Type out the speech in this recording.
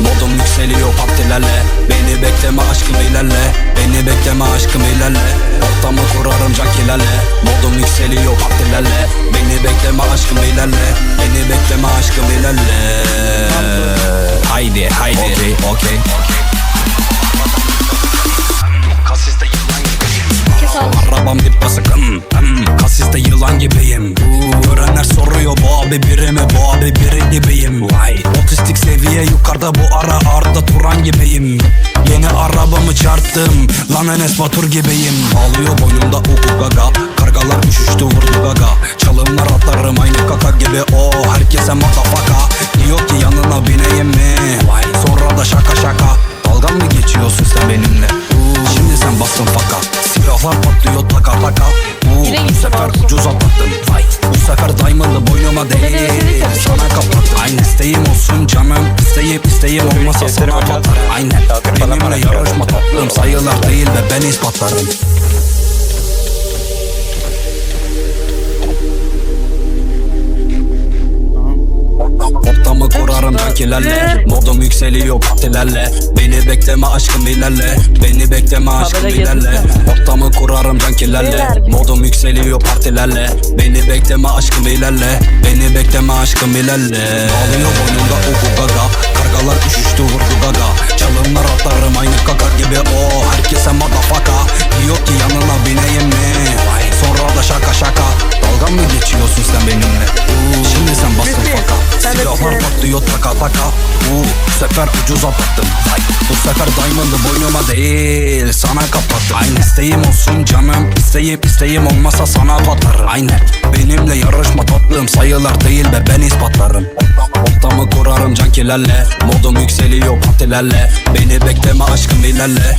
Modum yükseliyor partilerle Beni bekleme aşkım ilerle. Beni bekleme aşkım ilerle. Ortamı kurarım cankilerle Modum yükseliyor partilerle Beni bekleme aşkım ilerle. Beni bekleme aşkım ilerle Otistik seviye yukarıda bu ara Arda Turan gibiyim. Yeni arabamı çarptım. Lan Enes Batur gibiyim. Ağlıyor boynumda uku gaga Kargalar üşüştü vurdu gaga Çalımlar atarım aynı kaka gibi. O Herkese matafaka Diyor ki yanına bineyim mi? Sonra da şaka şaka. Dalgan mı geçiyorsun sen benimle? Şimdi sen bastın faka. Silahlar patlıyor taka taka isteğim olsun canım. İsteyip isteğim olmasa sana batarım. Aynen. Benimle yarışma tatlım. Sayılar değil ve ben ispatlarım. Ortamı kurarım cankilerle Modum yükseliyor patilerle Beni bekleme aşkım ilerle. Beni bekleme aşkım ilerle. Ortamı Beyler. Modum yükseliyor partilerle. Beni bekleme aşkım ilerle. Beni bekleme aşkım ilerle. Ağlıyor boynumda uku gaga. Kargalar üşüştü vurdu gaga. Çalımlar atarım aynı kaka gibi. O Herkese madafaka. Diyor ki yanına bineyim mi? Sonra da şaka şaka. Dalgan mı geçiyorsun sen benimle? Şimdi sen Bitti. faka. Silahlar patlıyor taka taka. Bu sefer ucuz atlattım Vay, Bu sefer diamond'ı boynuma değil Sana kapattım. Aynı isteğim olsun İsteyip isteğim olmasa sana batarım. Aynen. Benimle yarışma tatlım. Sayılar değil ve ben ispatlarım. Ortamı kurarım cankilerle. Modum yükseliyor patilerle Beni bekleme aşkım ilerle